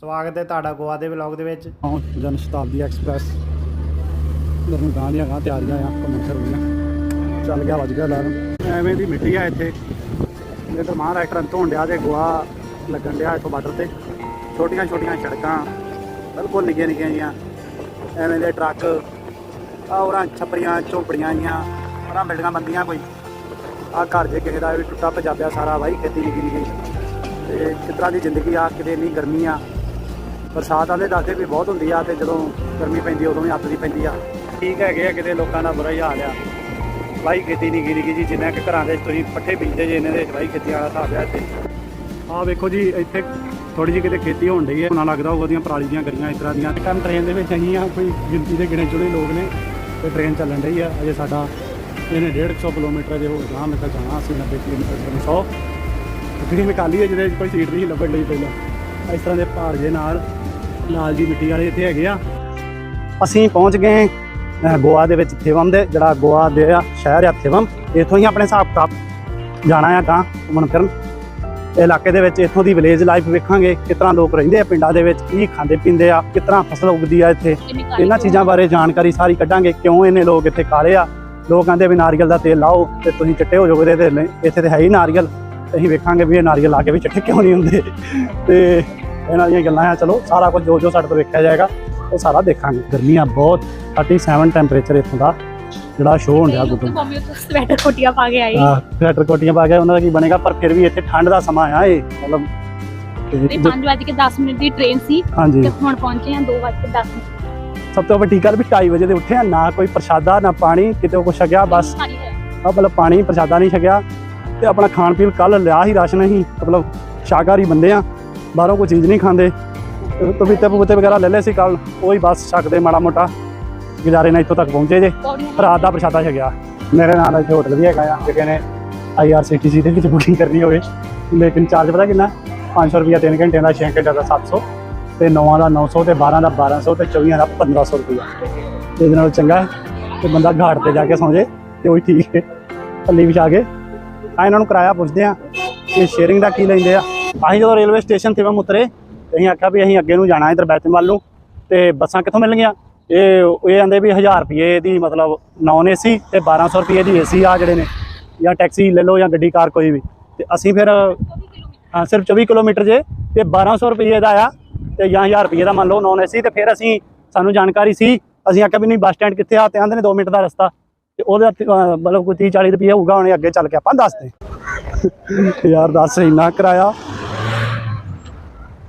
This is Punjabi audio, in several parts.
ਸਵਾਗਤ ਹੈ ਤੁਹਾਡਾ ਗੋਆ ਦੇ ਵਲੌਗ ਦੇ ਵਿੱਚ। ਹਾਂ ਜਨ ਸ਼ਤਾਬਦੀ ਐਕਸਪ੍ਰੈਸ। ਦਰਨ ਗਾਂ ਦੀਆਂ ਗਾਂ ਤਿਆਰੀਆਂ ਆ, ਘੁੰਮਣ ਫਿਰਨ ਚੱਲ ਗਿਆ, ਵੱਜ ਗਿਆ ਅਲਾਰਮ। ਐਵੇਂ ਦੀ ਮਿੱਟੀ ਆ ਇੱਥੇ। ਇਹ ਤਾਂ ਮਹਾਰਾਸ਼ਟਰ ਧੋਣ ਡਿਆ ਤੇ ਗੋਆ ਲੱਗਣ ਡਿਆ ਇੱਥੋਂ ਬਾਰਡਰ ਤੇ। ਛੋਟੀਆਂ ਛੋਟੀਆਂ ਸੜਕਾਂ, ਬਿਲਕੁਲ ਨਿੱਕੀਆਂ ਨਿੱਕੀਆਂ ਜੀਆਂ। ਐਵੇਂ ਦੇ ਟਰੱਕ ਆ ਉਰਾਂ ਛੱਪੜੀਆਂ, ਝੋਪੜੀਆਂ ਜੀਆਂ। ਉਹਨਾਂ ਬਿਲਡਿੰਗਾਂ ਬੰਦੀਆਂ ਕੋਈ। ਆ ਘਰ ਜੇ ਕਿਸੇ ਦਾ ਵੀ ਟੁੱਟਾ ਪੰਜਾਬਿਆ ਸਾਰਾ, ਵਾਹੀ ਖੇਤੀ ਨਿੱਕੀ ਨਿੱਕੀ ਤੇ ਕਿਸ ਤਰ੍ਹਾਂ ਦੀ ਜ਼ਿੰਦਗੀ ਆ, ਕਿਤੇ ਇੰਨੀ ਗਰਮੀ ਆ। ਬਰਸਾਤ ਆਲੇ ਦੱਸਦੇ ਵੀ ਬਹੁਤ ਹੁੰਦੀ ਆ ਤੇ ਜਦੋਂ ਗਰਮੀ ਪੈਂਦੀ ਆ ਉਦੋਂ ਵੀ ਅੱਤ ਦੀ ਪੈਂਦੀ ਆ। ਠੀਕ ਹੈਗੇ ਆ ਕਿਤੇ ਲੋਕਾਂ ਦਾ ਬੁਰਾ ਹੀ ਹਾਲ ਆ। ਵਾਹੀ ਖੇਤੀ ਨਹੀਂ ਗਿਰੀ ਜੀ ਜਿੰਨਾ ਕਿ ਘਰਾਂ ਦੇ ਤੁਸੀਂ ਪੱਠੇ ਬੀਜਦੇ ਜੇ ਇਹਨਾਂ ਦੇ ਵਾਹੀ ਖੇਤੀ ਵਾਲਾ ਹਿਸਾਬ ਆ ਇੱਥੇ। ਆਹ ਵੇਖੋ ਜੀ ਇੱਥੇ ਥੋੜੀ ਜਿਹੀ ਕਿਤੇ ਖੇਤੀ ਹੋਣ ਡਈ ਹੈ। ਉਹਨਾਂ ਲੱਗਦਾ ਹੋਊਗਾ ਉਹਦੀਆਂ ਪਰਾਲੀ ਦੀਆਂ ਗਰੀਆਂ ਇਸ ਤਰ੍ਹਾਂ ਦੀਆਂ। ਟਾਈਮ ਟ੍ਰੇਨ ਦੇ ਵਿੱਚ ਅਸੀਂ ਆ ਕੋਈ ਗਿਣਤੀ ਦੇ ਗਿਣੇ ਚੁਣੇ ਲੋਕ ਨੇ ਤੇ ਟ੍ਰੇਨ ਚੱਲਣ ਡਈ ਆ। ਅਜੇ ਸਾਡਾ ਇਹਨੇ 150 ਕਿਲੋਮੀਟਰ ਦੇ ਹੋ ਗਾਂ ਮੈਂ ਤਾਂ ਜਾਣਾ ਅਸੀਂ 90 ਕਿਲੋਮੀਟਰ 100 ਜਿਹੜੀ ਨਿਕਾਲੀ ਹੈ ਜਿਹਦੇ ਕੋਈ ਸੀਟ ਨਹੀਂ ਲੱਭਣ ਲਈ ਪਹਿਲਾਂ। ਇਸ ਤਰ੍ਹਾਂ ਦੇ ਪਹਾੜ ਦੇ ਨਾਲ, ਲਾਲ ਜੀ ਮਿੱਟੀ ਵਾਲੇ ਇੱਥੇ ਹੈਗੇ ਆ। ਅਸੀਂ ਪਹੁੰਚ ਗਏ ਗੋਆ ਦੇ ਵਿੱਚ ਥੇਵਮ ਦੇ, ਜਿਹੜਾ ਗੋਆ ਦੇ ਆ, ਸ਼ਹਿਰ ਆ ਥੇਵਮ ਇੱਥੋਂ ਹੀ ਆਪਣੇ ਹਿਸਾਬ ਕਿਤਾਬ ਜਾਣਾ ਆ ਗਾਂ ਘੁੰਮਣ ਫਿਰਨ। ਇਲਾਕੇ ਦੇ ਵਿੱਚ ਇੱਥੋਂ ਦੀ ਵਿਲੇਜ ਲਾਈਫ ਵੇਖਾਂਗੇ, ਕਿਸ ਤਰ੍ਹਾਂ ਲੋਕ ਰਹਿੰਦੇ ਆ ਪਿੰਡਾਂ ਦੇ ਵਿੱਚ, ਕੀ ਖਾਂਦੇ ਪੀਂਦੇ ਆ, ਕਿਸ ਤਰ੍ਹਾਂ ਫਸਲ ਉਗਦੀ ਆ ਇੱਥੇ। ਇਹਨਾਂ ਚੀਜ਼ਾਂ ਬਾਰੇ ਜਾਣਕਾਰੀ ਸਾਰੀ ਕੱਢਾਂਗੇ, ਕਿਉਂ ਇਹਨੇ ਲੋਕ ਇੱਥੇ ਕਾਲੇ ਆ। ਲੋਕ ਕਹਿੰਦੇ ਵੀ ਨਾਰੀਅਲ ਦਾ ਤੇਲ ਲਾਓ ਤੇ ਤੁਸੀਂ ਚਿੱਟੇ ਹੋ ਜਾਓਗੇ ਤੇ ਇੱਥੇ ਤੇ ਹੈ ਹੀ ਨਾਰੀਅਲ। ਅਸੀਂ ਵੇਖਾਂਗੇ ਵੀ ਇਹ ਨਾਰੀਅਲ ਲਾ ਕੇ ਵੀ ਚਿੱਟੇ ਕਿਉਂ ਨਹੀਂ ਹੁੰਦੇ। ਤੇ ਇਹਨਾਂ ਦੀਆਂ ਗੱਲਾਂ ਆ ਚਲੋ ਸਾਰਾ ਕੁਝ ਜੋ ਜੋ ਸਾਡੇ ਤੋਂ ਵੇਖਿਆ ਜਾਏਗਾ ਉਹ ਸਾਰਾ ਦੇਖਾਂਗੇ। ਗਰਮੀ ਆ ਬਹੁਤ 37 ਟੈਂਪਰੇਚਰ ਇੱਥੋਂ ਦਾ ਜਿਹੜਾ ਸ਼ੋਅ ਡਿਆ ਗੁੱਗਲ ਮੰਮੀ ਉੱਥੇ ਸਵੈਟਰ ਕੋਟੀਆਂ ਪਾ ਕੇ ਆਈ ਆ ਸਵੈਟਰ ਕੋਟੀਆਂ ਪਾ ਕੇ ਉਹਨਾਂ ਦਾ ਕੀ ਬਣੇਗਾ ਪਰ ਫਿਰ ਵੀ ਇੱਥੇ ਠੰਡ ਦਾ ਸਮਾਂ ਆ ਇਹ ਮਤਲਬ ਤੇ ਤੇ 5 ਵਜੇ ਕੇ 10 ਮਿੰਟ ਦੀ ਟ੍ਰੇਨ ਸੀ ਤੇ ਹੁਣ ਪਹੁੰਚੇ ਆ 2 ਵਜੇ 10 ਮਿੰਟ। ਸਭ ਤੋਂ ਵੱਡੀ ਗੱਲ ਵੀ 2:30 ਵਜੇ ਦੇ ਉੱਠੇ ਆ ਨਾ ਕੋਈ ਪ੍ਰਸ਼ਾਦਾ ਨਾ ਪਾਣੀ ਕਿਤੇ ਕੁਛ ਛਕਿਆ ਬਸ। ਆ ਮਤਲਬ ਪਾਣੀ ਪ੍ਰਸ਼ਾਦਾ ਨਹੀਂ ਛਕਿਆ ਤੇ ਆਪਣਾ ਖਾਣ ਪੀਣ ਕੱਲ ਲਿਆ ਹੀ ਰਾਸ਼ਨ ਹੀ ਮਤਲਬ ਸ਼ਾਕਾਹਾਰੀ ਬੰਦੇ ਆ, ਬਾਹਰੋਂ ਕੋਈ ਚੀਜ਼ ਨਹੀਂ ਖਾਂਦੇ। ਪਪੀਤੇ ਪਪੂਤੇ ਵਗੈਰਾ ਲੈ ਲਏ ਸੀ ਕੱਲ, ਉਹ ਹੀ ਬਸ ਛਕਦੇ ਮਾੜਾ ਮੋਟਾ, ਗੁਜ਼ਾਰੇ ਨਾਲ ਇੱਥੋਂ ਤੱਕ ਪਹੁੰਚੇ ਜੇ। ਪੌੜੀਆਂ ਰਾਤ ਦਾ ਪ੍ਰਸ਼ਾਦਾ ਛਕਿਆ। ਮੇਰੇ ਨਾਲ ਇੱਥੇ ਹੋਟਲ ਵੀ ਹੈਗਾ ਆ ਜੇ ਕਿਸੇ ਨੇ ਆਈਆਰਸੀਟੀਸੀ ਦੇ ਵਿੱਚ ਬੁਕਿੰਗ ਕਰਨੀ ਹੋਵੇ। ਲੇਕਿਨ ਚਾਰਜ ਪਤਾ ਕਿੰਨਾ? 500 ਰੁਪਿਆ 3 ਘੰਟਿਆਂ ਦਾ 6 ਘੰਟਿਆਂ ਦਾ 700 ਤੇ 9 ਦਾ 900 ਤੇ 12 ਦਾ 1200 ਤੇ 24 ਦਾ 1500 ਰੁਪਿਆ ਇਹਦੇ ਨਾਲ ਚੰਗਾ ਹੈ ਬੰਦਾ ਘਾਟ ਤੇ ਜਾ ਕੇ ਸੌਂ ਜੇ ਤੇ ਉਹੀ ਠੀਕ ਹੈ। ਪੱਲੀ ਵਿਛਾ ਕੇ ਆ ਇਹਨਾਂ ਨੂੰ ਕਿਰਾਇਆ ਪੁੱਛਦੇ ਆ ਕਿ ਸ਼ੇਅਰਿੰਗ ਦਾ ਕੀ ਲੈਂਦੇ ਆ। ਅਸੀਂ ਜਦੋਂ ਰੇਲਵੇ ਸਟੇਸ਼ਨ ਤੇ ਮੈਂ ਉਤਰੇ ਅਸੀਂ ਆਖਿਆ ਵੀ ਅਸੀਂ ਅੱਗੇ ਨੂੰ ਜਾਣਾ ਇਧਰ ਬੈਤਨ ਵੱਲ ਨੂੰ, ਤੇ ਬੱਸਾਂ ਕਿੱਥੋਂ ਮਿਲਣਗੀਆਂ ਇਹ ਇਹ ਆਂਦੇ ਵੀ 1000 ਰੁਪਏ ਦੀ ਮਤਲਬ ਨਾਨ ਏਸੀ ਤੇ 1200 ਰੁਪਏ ਦੀ ਏਸੀ ਆ ਜਿਹੜੇ ਨੇ, ਜਾਂ ਟੈਕਸੀ ਲੈ ਲਓ ਜਾਂ ਗੱਡੀ, ਕਾਰ ਕੋਈ ਵੀ। ਤੇ ਅਸੀਂ ਫਿਰ, ਹਾਂ, ਸਿਰਫ 24 ਕਿਲੋਮੀਟਰ ਜੇ, ਤੇ 1200 ਰੁਪਏ ਦਾ ਆ, ਤੇ ਜਾਂ 1000 ਰੁਪਏ ਦਾ ਮੰਨ ਲਓ ਨਾਨ ਏਸੀ, ਤੇ ਫਿਰ ਅਸੀਂ ਸਾਨੂੰ ਜਾਣਕਾਰੀ ਸੀ, ਅਸੀਂ ਆਖਿਆ ਵੀ ਨਹੀਂ, ਬੱਸ ਸਟੈਂਡ ਕਿੱਥੇ ਆ? ਤੇ ਆਂਦੇ ਨੇ 2 ਮਿੰਟ ਦਾ ਰਸਤਾ। ਉਹਦਾ ਅਹ, ਮਤਲਬ ਕੋਈ 30 40 ਰੁਪਏ ਹੋਊਗਾ ਉਹਨੇ ਅੱਗੇ ਚੱਲ ਕੇ ਆਪਾਂ ਦੱਸਦੇ ਯਾਰ ਦੱਸ ਇੰਨਾ ਕਿਰਾਇਆ।